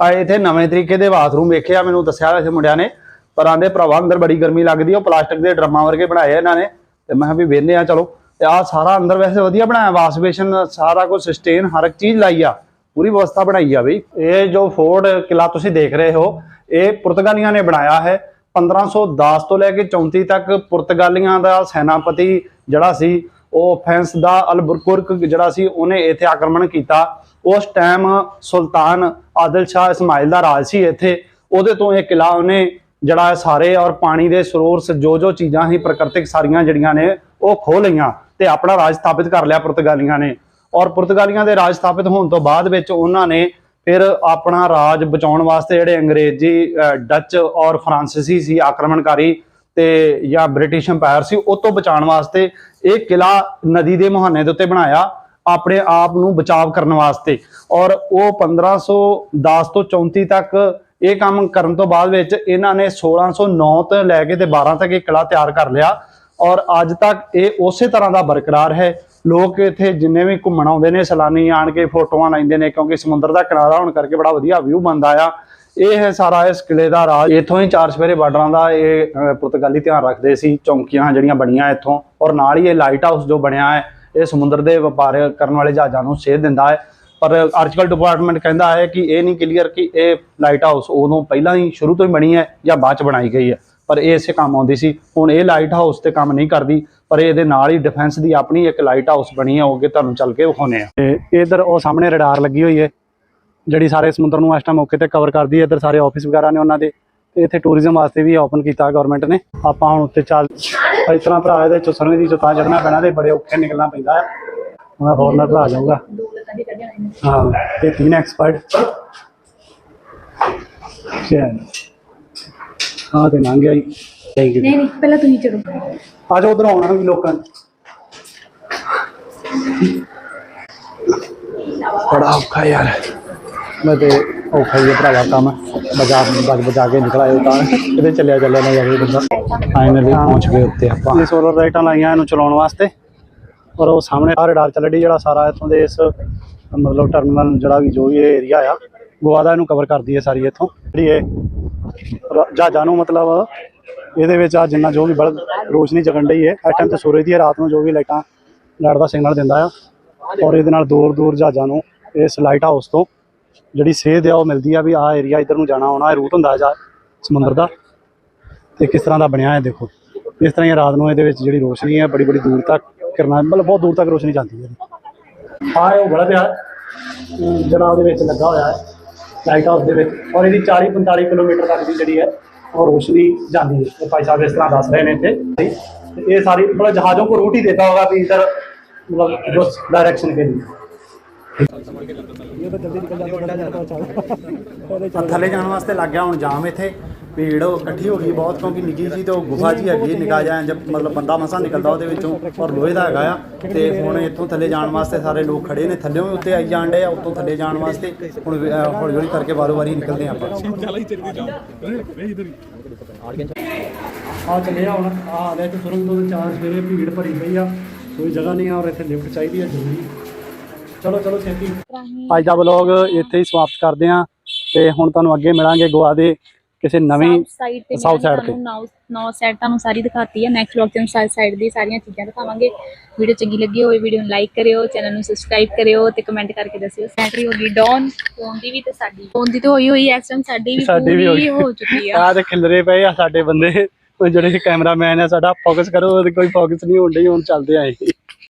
ਆ ਇੱਥੇ ਨਵੇਂ ਤਰੀਕੇ ਦੇ ਬਾਥਰੂਮ ਵੇਖਿਆ ਮੈਨੂੰ ਦੱਸਿਆ ਵੈਸੇ ਮੁੰਡਿਆਂ ਨੇ। ਪਰ ਆਂਦੇ ਭਰਾਵਾ, ਅੰਦਰ ਬੜੀ ਗਰਮੀ ਲੱਗਦੀ ਉਹ ਪਲਾਸਟਿਕ ਦੇ ਡਰਮਾਂ ਵਰਗੇ ਬਣਾਏ ਇਹਨਾਂ ਨੇ। ਤੇ ਮੈਂ ਕਿਹਾ ਵੀ ਵੇਖਨੇ ਆ, ਚਲੋ। ਤੇ ਆ ਸਾਰਾ ਅੰਦਰ ਵੈਸੇ ਵਧੀਆ ਬਣਾਇਆ ਵਾਸ਼ ਬੇਸ਼ਨ ਸਾਰਾ ਕੁਝ ਸਸਟੇਨ ਹਰ ਇੱਕ ਚੀਜ਼ ਲਾਈ ਆ। ਪੂਰੀ ਵਿਵਸਥਾ ਬਣਾਈ ਆ ਬਈ। ਇਹ ਜੋ ਫੋਰਟ ਕਿਲਾ ਤੁਸੀਂ ਦੇਖ ਰਹੇ ਹੋ, ਇਹ ਪੁਰਤਗਾਲੀਆਂ ਨੇ ਬਣਾਇਆ ਹੈ। 1510 ਤੋਂ ਲੈ ਕੇ 34 ਤੱਕ ਪੁਰਤਗਾਲੀਆਂ ਦਾ ਸੈਨਾਪਤੀ ਜਿਹੜਾ ਸੀ ਉਹ ਫੈਂਸ ਦਾ ਅਲਬੁਰਕੁਰਕ ਜਿਹੜਾ ਸੀ ਉਹਨੇ ਇੱਥੇ ਆਕਰਮਣ ਕੀਤਾ। ਉਸ ਟਾਈਮ ਸੁਲਤਾਨ ਆਦਿਲ ਸ਼ਾਹ ਇਸਮਾਇਲ ਦਾ ਰਾਜ ਸੀ ਇੱਥੇ। ਉਹਦੇ ਤੋਂ ਇਹ ਕਿਲਾ ਉਹਨੇ ਜਿਹੜਾ ਸਾਰੇ ਔਰ ਪਾਣੀ ਦੇ ਸਰੋਰਸ ਜੋ ਜੋ ਚੀਜ਼ਾਂ ਸੀ ਪ੍ਰਕਿਰਤਿਕ ਸਾਰੀਆਂ ਜਿਹੜੀਆਂ ਨੇ ਉਹ ਖੋਹ ਲਈਆਂ ਤੇ ਆਪਣਾ ਰਾਜ ਸਥਾਪਿਤ ਕਰ ਲਿਆ ਪੁਰਤਗਾਲੀਆਂ ਨੇ। ਔਰ ਪੁਰਤਗਾਲੀਆਂ ਦੇ ਰਾਜ ਸਥਾਪਿਤ ਹੋਣ ਤੋਂ ਬਾਅਦ ਵਿੱਚ ਉਹਨਾਂ ਨੇ ਫਿਰ ਆਪਣਾ ਰਾਜ ਬਚਾਉਣ ਵਾਸਤੇ ਜਿਹੜੇ ਅੰਗਰੇਜ਼ੀ ਅਹ, ਡੱਚ ਔਰ ਫਰਾਂਸੀਸੀ ਸੀ ਆਕਰਮਣਕਾਰੀ ਤੇ ਜਾਂ ਬ੍ਰਿਟਿਸ਼ ਅੰਪਾਇਰ ਸੀ, ਉਹ ਤੋਂ ਬਚਾਉਣ ਵਾਸਤੇ ਇਹ ਕਿਲਾ ਨਦੀ ਦੇ ਮੁਹਾਨੇ ਦੇ ਉੱਤੇ ਬਣਾਇਆ, ਆਪਣੇ ਆਪ ਨੂੰ ਬਚਾਵ ਕਰਨ ਵਾਸਤੇ। ਔਰ ਉਹ 1510 ਤੋਂ 34 ਤੱਕ ਇਹ ਕੰਮ ਕਰਨ ਤੋਂ ਬਾਅਦ ਵਿੱਚ ਇਹਨਾਂ ਨੇ 1609 ਤੋਂ ਲੈ ਕੇ ਤੇ 12 ਤੱਕ ਇਹ ਕਿਲਾ ਤਿਆਰ ਕਰ ਲਿਆ। ਔਰ ਅੱਜ ਤੱਕ ਇਹ ਉਸੇ ਤਰ੍ਹਾਂ ਦਾ ਬਰਕਰਾਰ ਹੈ। ਲੋਕ ਇੱਥੇ ਜਿੰਨੇ ਵੀ ਘੁੰਮਣ ਆਉਂਦੇ ਨੇ, ਸੈਲਾਨੀ ਆਣ ਕੇ ਫੋਟੋਆਂ ਲੈਂਦੇ ਨੇ, ਕਿਉਂਕਿ ਸਮੁੰਦਰ ਦਾ ਕਿਨਾਰਾ ਹੋਣ ਕਰਕੇ ਬੜਾ ਵਧੀਆ ਵਿਊ ਬਣਦਾ ਆ। ਇਹ ਹੈ ਸਾਰਾ ਇਸ ਕਿਲੇ ਦਾ ਰਾਜ। ਇੱਥੋਂ ਹੀ ਚਾਰ ਸਵੇਰੇ ਬਾਰਡਰਾਂ ਦਾ ਇਹ ਅਹ, ਪੁਰਤਗਾਲੀ ਧਿਆਨ ਰੱਖਦੇ ਸੀ। ਚੌਂਕੀਆਂ ਜਿਹੜੀਆਂ ਬਣੀਆਂ ਇੱਥੋਂ। ਔਰ ਨਾਲ ਹੀ ਇਹ ਲਾਈਟ ਹਾਊਸ ਜੋ ਬਣਿਆ ਹੈ ਇਹ ਸਮੁੰਦਰ ਦੇ ਵਪਾਰ ਕਰਨ ਵਾਲੇ ਜਹਾਜ਼ਾਂ ਨੂੰ ਸੇਧ ਦਿੰਦਾ ਹੈ। ਪਰ ਆਰਟੀਕਲ ਡਿਪਾਰਟਮੈਂਟ ਕਹਿੰਦਾ ਹੈ ਕਿ ਇਹ ਨਹੀਂ ਕਲੀਅਰ ਕਿ ਇਹ ਲਾਈਟ ਹਾਊਸ ਉਦੋਂ ਪਹਿਲਾਂ ਹੀ ਸ਼ੁਰੂ ਤੋਂ ਹੀ ਬਣੀ ਹੈ ਜਾਂ ਬਾਅਦ ਚ ਬਣਾਈ ਗਈ ਹੈ। ਪਰ ਇਹ ਇਸੇ ਕੰਮ ਆਉਂਦੀ ਸੀ। ਹੁਣ ਇਹ ਲਾਈਟ ਹਾਊਸ ਤੇ ਕੰਮ ਨਹੀਂ ਕਰਦੀ ਪਰ ਇਹਦੇ ਨਾਲ ਹੀ ਡਿਫੈਂਸ ਦੀ ਆਪਣੀ ਇੱਕ ਲਾਈਟ ਹਾਊਸ ਬਣੀ ਹੈ ਉਹ ਅੱਗੇ ਤੁਹਾਨੂੰ ਚੱਲ ਕੇ ਵਿਖਾਉਨੇ ਆ ਤੇ ਇਧਰ ਉਹ ਸਾਹਮਣੇ ਰਡਾਰ ਲੱਗੀ ਹੋਈ ਹੈ। ਜਿਹੜੀ ਸਾਰੇ ਸਮੁੰਦਰ ਨੂੰ ਇਸ ਟਾਈਮ ਮੌਕੇ ਤੇ ਕਵਰ ਕਰਦੀ ਹੈ ਇਧਰ ਸਾਰੇ ਆਫਿਸ ਵਗੈਰਾ ਨੇ ਉਹਨਾਂ ਦੇ ਤੇ ਇੱਥੇ ਟੂਰਿਜ਼ਮ ਵਾਸਤੇ ਵੀ ਓਪਨ ਕੀਤਾ ਗਵਰਨਮੈਂਟ ਨੇ। ਆਪਾਂ ਹੁਣ ਉੱਤੇ ਚੱਲ ਇਸ ਤਰ੍ਹਾਂ ਭਰਾ ਇਹਦੇ ਚੋਂ ਸਰਵੇ ਦੀ ਚੋਂ ਤਾਂ ਚੜਨਾ ਪੈਣਾ ਤੇ ਬੜੇ ਔਖੇ ਨਿਕਲਣਾ ਪੈਂਦਾ ਹੈ ਹੁਣ ਫੋਰਨਰ ਭਰਾ ਜਾਊਗਾ। ਹਾਂ ਤੇ ਤਿੰਨ ਐਕਸਪਰਟ ਚਲ ਹਾਂ ਤੇ ਲੰਘ ਗਿਆ ਥੈਂਕ ਯੂ ਨਹੀਂ ਨਹੀਂ ਪਹਿਲਾਂ ਤੁਸੀਂ ਚੜੋ ਆ ਜਾਓ ਉਧਰ ਆਉਣਾ ਵੀ ਲੋਕਾਂ ਨੇ। ਬੜਾ ਔਖਾ ਯਾਰ। ਮੈਂ ਤੇ ਔਖਾ ਹੀ ਹੈ ਭਰਾਵਾ ਕੰਮ। ਬਾਜ਼ਾਰ ਬਜ ਬਜਾ ਕੇ ਨਿਕਲ ਆਇਆ ਤਾਂ। ਇਹਦੇ ਚੱਲਿਆ ਚੱਲਿਆ ਨਾ ਜਾਵੇ ਬੰਦਾ। ਫਾਈਨਲੀ ਪਹੁੰਚ ਗਏ ਉੱਤੇ ਆਪਾਂ। ਇਹ ਸੋਲਰ ਲਾਈਟਾਂ ਲਾਈਆਂ ਇਹਨੂੰ ਚਲਾਉਣ ਵਾਸਤੇ। ਔਰ ਉਹ ਸਾਹਮਣੇ ਆ ਰਡਾਰ ਚੱਲੜੀ ਜਿਹੜਾ ਸਾਰਾ ਇੱਥੋਂ ਦੇ ਇਸ ਮਤਲਬ ਟਰਮੀਨਲ ਜਿਹੜਾ ਵੀ ਜੋ ਵੀ ਇਹ ਏਰੀਆ ਆ ਗੋਆ ਦਾ ਇਹਨੂੰ ਕਵਰ ਕਰਦੀ ਹੈ ਸਾਰੀ ਇੱਥੋਂ। ਜਿਹੜੀ ਇਹ ਰ- ਜਹਾਜ਼ਾਂ ਨੂੰ ਮਤਲਬ ਇਹਦੇ ਵਿੱਚ ਆ ਜਿੰਨਾ ਜੋ ਵੀ ਬਲਬ ਰੋਸ਼ਨੀ ਜਗਣ ਡਈ ਹੈ ਇਸ ਟਾਈਮ ਤੇ ਸੂਰਜ ਦੀ ਹੈ, ਰਾਤ ਨੂੰ ਜੋ ਵੀ ਲਾਈਟਾਂ ਲਾਈਟ ਦਾ ਸਿਗਨਲ ਦਿੰਦਾ ਆ। ਔਰ ਇਹਦੇ ਨਾਲ ਦੂਰ ਦੂਰ ਜਹਾਜ਼ਾਂ ਨੂੰ ਇਸ ਲਾਈਟ ਹਾਊਸ ਤੋਂ ਜਿਹੜੀ ਸੇਧ ਆ ਉਹ ਮਿਲਦੀ ਆ ਵੀ ਆਹ ਏਰੀਆ ਇਧਰ ਨੂੰ ਜਾਣਾ, ਆਉਣਾ ਰੂਟ ਹੁੰਦਾ ਜਾ ਸਮੁੰਦਰ ਦਾ। ਤੇ ਕਿਸ ਤਰ੍ਹਾਂ ਦਾ ਬਣਿਆ ਹੈ ਦੇਖੋ। ਇਸ ਤਰ੍ਹਾਂ ਹੀ ਰਾਤ ਨੂੰ ਇਹਦੇ ਵਿੱਚ ਜਿਹੜੀ ਰੋਸ਼ਨੀ ਹੈ ਬੜੀ ਬੜੀ ਦੂਰ ਤੱਕ ਕਰਨਾ, ਮਤਲਬ ਬਹੁਤ ਦੂਰ ਤੱਕ ਰੋਸ਼ਨੀ ਜਾਂਦੀ ਹੈ ਆ ਉਹ ਬੜਾ ਪਿਆ ਜਿਹੜਾ ਉਹਦੇ ਵਿੱਚ ਲੱਗਾ ਹੋਇਆ ਹੈ ਲਾਈਟ ਹਾਊਸ ਦੇ ਵਿੱਚ। ਔਰ ਇਹਦੀ 40 45 ਕਿਲੋਮੀਟਰ ਤੱਕ ਦੀ ਜਿਹੜੀ ਹੈ ਔਰ ਰੋਸ਼ਨੀ ਜਾਂਦੀ ਹੈ। ਤੇ ਭਾਈ ਸਾਹਿਬ ਇਸ ਤਰ੍ਹਾਂ ਦੱਸ ਰਹੇ ਨੇ ਇੱਥੇ। ਇਹ ਸਾਰੀ, ਮਤਲਬ ਜਹਾਜ਼ੋਂ ਕੋ ਰੂਟ ਹੀ ਦੇਤਾ ਹੋਗਾ ਵੀ ਇਧਰ, ਮਤਲਬ ਉਸ ਡਾਇਰੈਕਸ਼ਨ ਕੇ ਲਈ ਥੱਲੇ ਜਾਣ ਵਾਸਤੇ ਲੱਗ ਗਿਆ ਹੁਣ ਜਾਮ ਇੱਥੇ। ਭੀੜ ਇਕੱਠੀ ਹੋ ਗਈ ਬਹੁਤ, ਕਿਉਂਕਿ ਨਿੱਕੀ ਜੀ ਤੇ ਗੁਫਾ ਜੀ ਹੈਗੀ ਨਿਕਾ ਜਾ ਜਦ ਮਤਲਬ ਬੰਦਾ ਮਸਾ ਨਿਕਲਦਾ ਉਹਦੇ ਵਿੱਚੋਂ ਔਰ ਲੋਹੇ ਦਾ ਹੈਗਾ ਆ। ਤੇ ਹੁਣ ਇੱਥੋਂ ਥੱਲੇ ਜਾਣ ਵਾਸਤੇ ਸਾਰੇ ਲੋਕ ਖੜੇ ਨੇ, ਥੱਲੇੋਂ ਵੀ ਉੱਤੇ ਆਈ ਜਾਣ ਡੇ ਆ ਉੱਤੋਂ ਥੱਲੇ ਜਾਣ ਵਾਸਤੇ। ਹੁਣ ਹੌਲੀ ਹੌਲੀ ਕਰਕੇ ਵਾਰੋ ਵਾਰੀ ਨਿਕਲਦੇ ਆ ਆਪਾਂ। ਆ ਚੱਲੇ ਆ ਹੁਣ ਆ ਆ ਤੇ ਸੁਰੰਗ ਤੋਂ ਚਾਰ ਸਵੇਰੇ ਭੀੜ ਭਰੀ ਪਈ ਆ, ਕੋਈ ਜਗ੍ਹਾ ਨਹੀਂ ਆ, ਔਰ ਇੱਥੇ ਲਿਫਟ ਚਾਹੀਦੀ ਹੈ ਜ਼ਰੂਰੀ। ਚਲੋ ਚਲੋ ਛੇਤੀ। ਅੱਜ ਦਾ ਵਲੌਗ ਇੱਥੇ ਹੀ ਸਮਾਪਤ ਕਰਦੇ ਆ ਤੇ ਹੁਣ ਤੁਹਾਨੂੰ ਅੱਗੇ ਮਿਲਾਂਗੇ ਗੋਆ ਦੇ ਕਿਸੇ ਨਵੀਂ ਸਾਈਡ ਤੇ। ਨੌ ਸਾਈਡ ਤੁਹਾਨੂੰ ਸਾਰੀ ਦਿਖਾਤੀ ਹੈ। ਨੈਕਸਟ ਵਲੌਗ ਤੇ ਸਾਈਡ ਸਾਈਡ ਦੀ ਸਾਰੀਆਂ ਚੀਜ਼ਾਂ ਦਿਖਾਵਾਂਗੇ। ਵੀਡੀਓ ਚੰਗੀ ਲੱਗੀ ਹੋਵੇ ਵੀਡੀਓ ਨੂੰ ਲਾਈਕ ਕਰਿਓ ਚੈਨਲ ਨੂੰ ਸਬਸਕ੍ਰਾਈਬ ਕਰਿਓ ਤੇ ਕਮੈਂਟ ਕਰਕੇ ਦੱਸਿਓ। ਬੈਟਰੀ ਹੋ ਗਈ ਡਾਊਨ ਫੋਨ ਦੀ ਵੀ ਤੇ ਸਾਡੀ। ਫੋਨ ਦੀ ਤੇ ਹੋਈ ਹੋਈ ਐਕਸਟੈਂਡ ਸਾਡੀ ਵੀ ਸਾਡੀ ਵੀ ਪੂਰੀ। ਹੋ ਚੁੱਕੀ ਆ। ਆ ਤੇ ਖਿਲਰੇ ਪਏ ਆ ਸਾਡੇ ਬੰਦੇ। ਜਿਹੜੇ ਕੈਮਰਾਮੈਨ ਆ ਸਾਡਾ ਫੋਕਸ ਕਰੋ ਕੋਈ ਫੋਕਸ ਨਹੀਂ ਹੋਣ ਡਈ ਹੁਣ ਚੱਲਦੇ ਆਂ